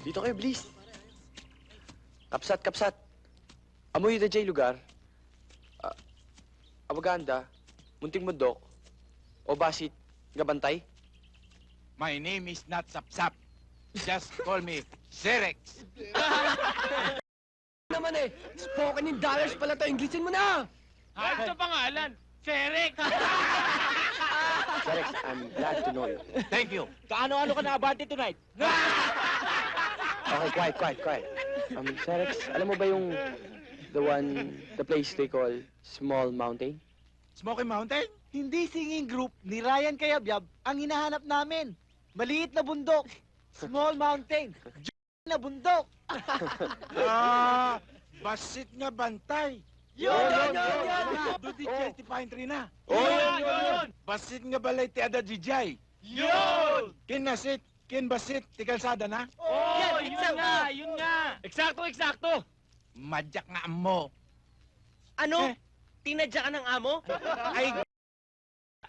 Dito kayo, please. Kapsat, kapsat. Amoy da jay lugar. Ah, Abaganda, Munting Mundok, o Basit, Gabantay. My name is not Sapsap. Just call me Serex. naman eh. Spoken in dollars pala to. Englishin mo na. Ano sa pangalan? Serex. Serex, I'm glad to know you. Thank you. Kaano-ano ka na abante tonight? Okay, quiet, quiet, quiet. Um, Serex, alam mo ba yung the one, the place they call Small Mountain? Smoky Mountain? Hindi singing group ni Ryan Kayabyab ang hinahanap namin. Maliit na bundok. Small mountain. na bundok. Ah, basit nga bantay. Yun, yun, yun, yun. Do di Chelsea Pine Tree na. Oh, yun, yun. Basit nga balay ti Ada Jijay. Yun! Kin nasit, kin basit, ti kalsada na. Oh, yun nga, yun nga. Eksakto, eksakto. Madyak nga mo. Ano? Eh. Tinadya ka ng amo? Ay,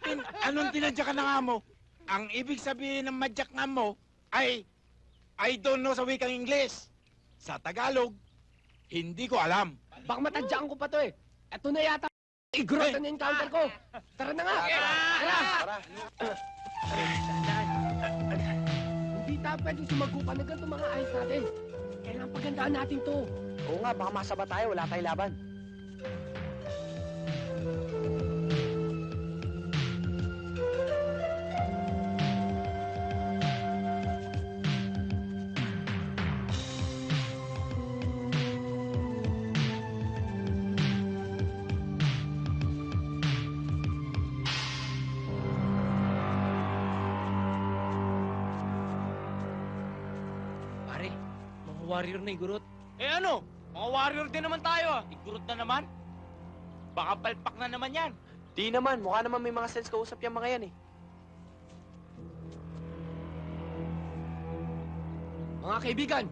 tin, anong tinadya ka na nga mo? Ang ibig sabihin ng madyak nga mo ay I don't know sa wikang Ingles. Sa Tagalog, hindi ko alam. Baka matadyaan ko pa to eh. Ito na yata. Igurot na encounter ko. Tara na nga. Tara. Tara. Hindi tayo pwedeng sumagupan na ganito mga ayos natin. Kailangan pagandaan natin to. Oo nga, baka masaba tayo, wala tayong laban. Warrior na igurot. Eh ano? Mga warrior din naman tayo. Igurot na naman. Baka palpak na naman yan. Di naman, mukha naman may mga sense kausap yung mga yan eh. Mga kaibigan,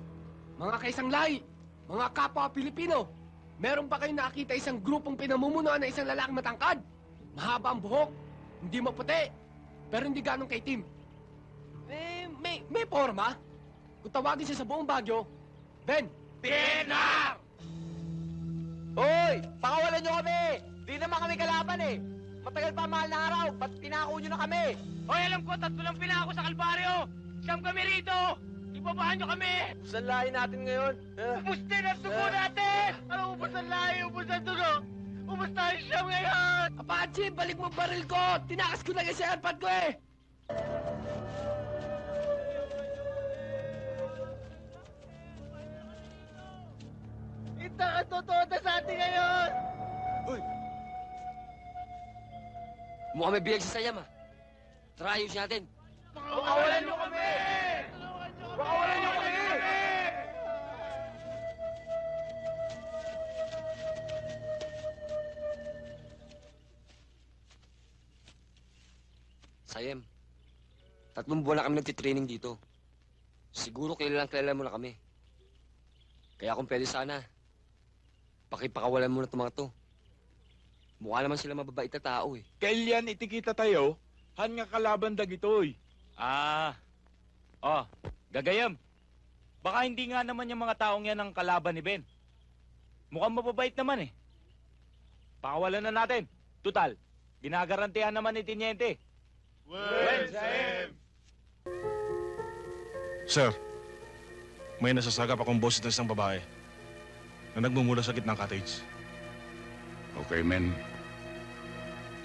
mga kaisang lahi, mga kapwa Pilipino, meron ba kayong nakita isang grupong pinamumunuan ng isang lalaking matangkad? Mahaba ang buhok, hindi maputi, pero hindi ganong kaitim. Eh, may, may forma. Kung tawagin siya sa buong Bagyo, Ben, Pina! Hoy! Pakawalan nyo kami! Di naman kami kalaban eh! Matagal pa ang mahal na araw, ba't pinako nyo na kami? Hoy, alam ko, tatlo lang pinako sa Kalbaryo. Siyam kami rito. Ibabahan nyo kami. Saan lahi natin ngayon? Eh, Ubus din ang dugo natin. Ano ubus ang lahi, ubus ang dugo. Ubus tayo siyam ngayon. Apache, balik mo baril ko! Tinakas ko na kasi airpad ko eh! Ang totoo na sa atin ngayon. Mukhang may biyag sa sayam ah. Tara, ayusin natin. Pakawalan nyo kami. Pakawalan nyo kami. Sayem, tatlong buwan na kami nagtitraining dito. Siguro kilalang kilala mo na kami. Kaya kung pwede sana, pakipakawalan mo na itong mga to. Mukha naman sila mababait na tao eh. Kailan itikita tayo? Han nga kalaban dagitoy. Ah. Oh, gagayam. Baka hindi nga naman yung mga taong yan ang kalaban ni Ben. Mukhang mababait naman eh. Pakawalan na natin. Tutal, ginagarantihan naman ni Tiniente. Well, Sir, may nasasagap akong boss ng isang babae na nagmumula sa gitnang cottage. Okay, men.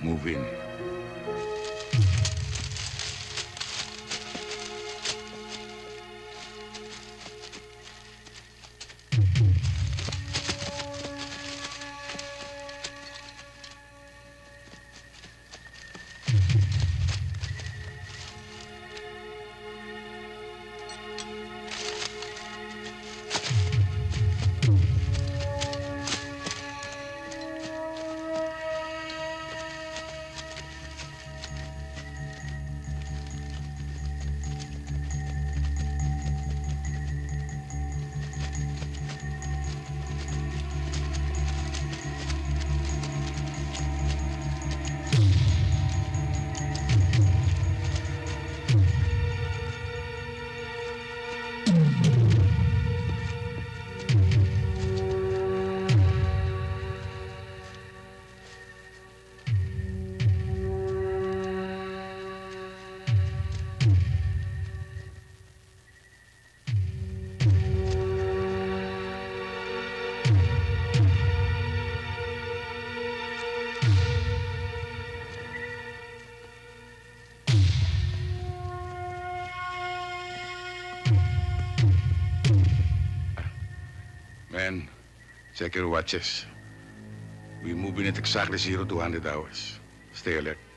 Move in. Check your watches. We move in at exactly zero to 100 hours. Stay alert.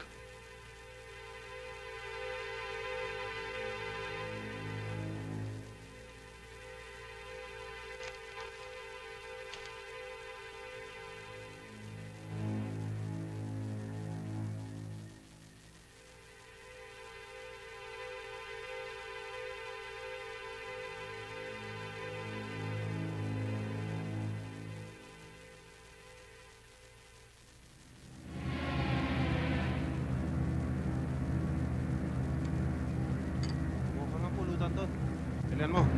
Tenemos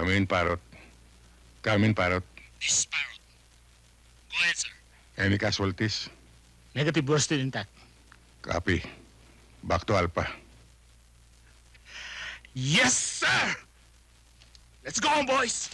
Come in, Parrot. Come in, Parrot. This is Parrot. Go ahead, sir. Any casualties? Negative, we're still intact. Copy. Back to Alpha. Yes, sir! Let's go, boys!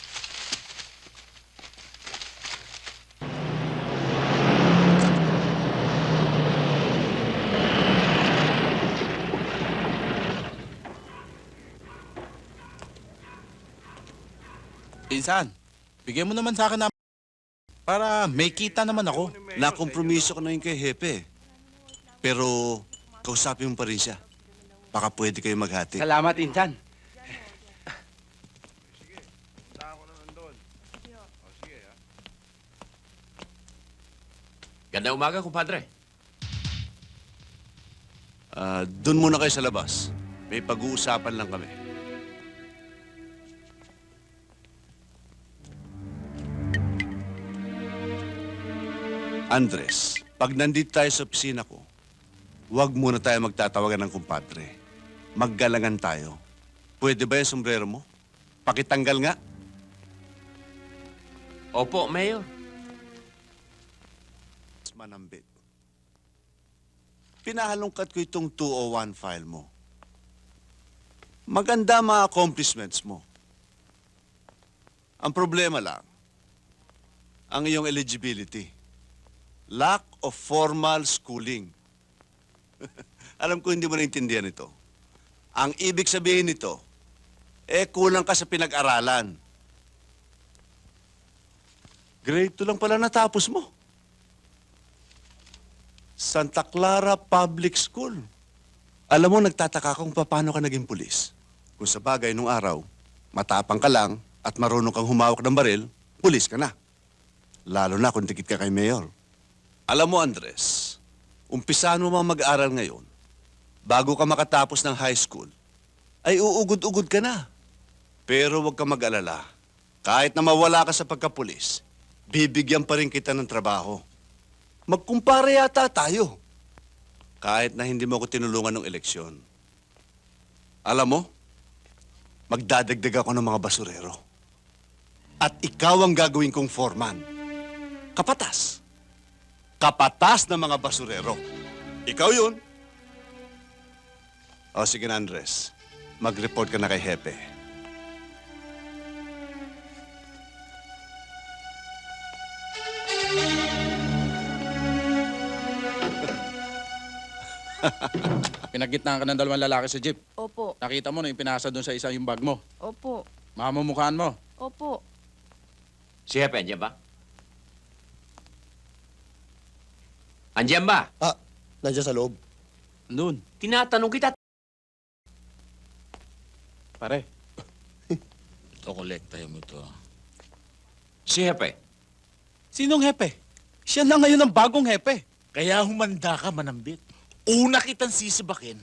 Insan, bigyan mo naman sa akin na para may kita naman ako. Nakompromiso ko na yun kay Hepe. Pero, kausapin mo pa rin siya. Baka pwede kayo maghati. Salamat, Insan. Ganda umaga, kumpadre. Ah, doon muna kayo sa labas. May pag-uusapan lang kami. Andres, pag nandito tayo sa opisina ko, huwag muna tayo magtatawagan ng kumpadre. Maggalangan tayo. Pwede ba yung sombrero mo? Pakitanggal nga. Opo, Mayor. manambit. Pinahalongkat ko itong 201 file mo. Maganda mga accomplishments mo. Ang problema lang, ang iyong eligibility. Lack of formal schooling. Alam ko hindi mo naintindihan ito. Ang ibig sabihin nito, eh kulang ka sa pinag-aralan. Grade 2 lang pala natapos mo. Santa Clara Public School. Alam mo, nagtataka kung paano ka naging pulis. Kung sa bagay nung araw, matapang ka lang at marunong kang humawak ng baril, pulis ka na. Lalo na kung dikit ka kay Mayor. Alam mo, Andres, umpisahan mo mang mag-aral ngayon, bago ka makatapos ng high school, ay uugod-ugod ka na. Pero huwag ka mag-alala. Kahit na mawala ka sa pagkapulis, bibigyan pa rin kita ng trabaho. Magkumpara yata tayo. Kahit na hindi mo ako tinulungan ng eleksyon. Alam mo, magdadagdag ako ng mga basurero. At ikaw ang gagawin kong foreman. Kapatas. Kapatas ng mga basurero. Ikaw yun. O sige na, Andres. Mag-report ka na kay Hepe. Pinagitnaan ka ng dalawang lalaki sa jeep. Opo, Nakita mo na yung pinasa doon sa isa yung bag mo. opo, Mamumukhaan mo. opo. Si Hepe, andyan ba? Andyan ba? Nandiyan sa loob. Doon. Tinatanong kita. Pare. Ito, kolektahin mo to. Si Hepe. Sinong hepe? Siya na ngayon ang bagong hepe. Kaya humanda ka, manambit. Una kitang sisibakin,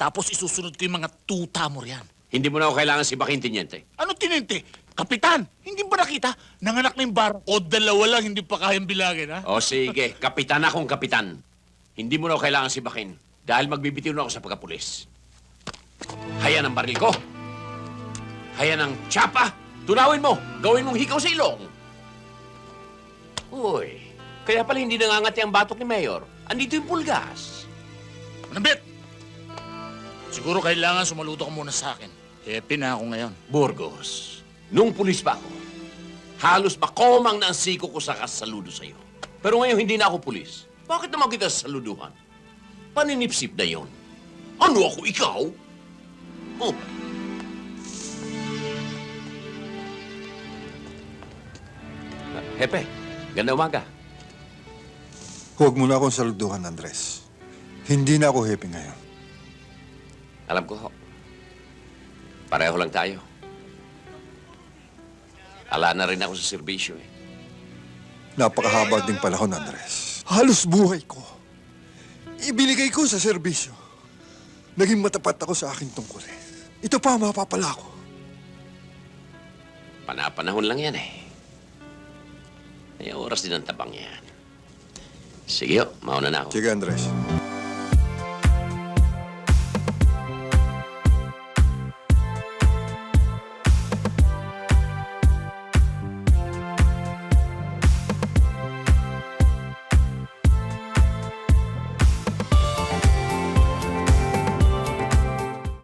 tapos isusunod ko yung mga tuta mo riyan. Hindi mo na ako kailangan si Bakin Tiniente. Ano tinente? Kapitan, hindi ba nakita? Nanganak na yung bar. O dalawa lang, hindi pa kayang bilangin, ha? O sige, kapitan akong kapitan. Hindi mo na kailangan si Bakin dahil magbibitiw na ako sa pagkapulis. Hayan ang baril ko. Hayan ang tsapa. Tunawin mo. Gawin mong hikaw sa ilong. Uy, kaya pala hindi nangangati ang batok ni Mayor. Andito yung pulgas. Manambit! Siguro kailangan sumaludo ka muna sa akin. Happy na ako ngayon. Burgos, nung pulis pa ako, halos makomang na ang siko ko sa kasaludo sa'yo. Pero ngayon hindi na ako pulis. Bakit naman kita saluduhan? Paninipsip na yon. Ano ako, ikaw? Oh. Hepe, ganda umaga. Huwag mo na akong saluduhan, Andres. Hindi na ako happy ngayon. Alam ko, ho. Pareho lang tayo. Ala na rin ako sa serbisyo eh. Napakahaba ding panahon, Andres. Halos buhay ko. Ibinigay ko sa serbisyo. Naging matapat ako sa aking tungkulin. Ito pa ang mapapala ko. Panapanahon lang yan eh. May oras din ang tabang yan. Sige, mauna na ako. Sige, Andres.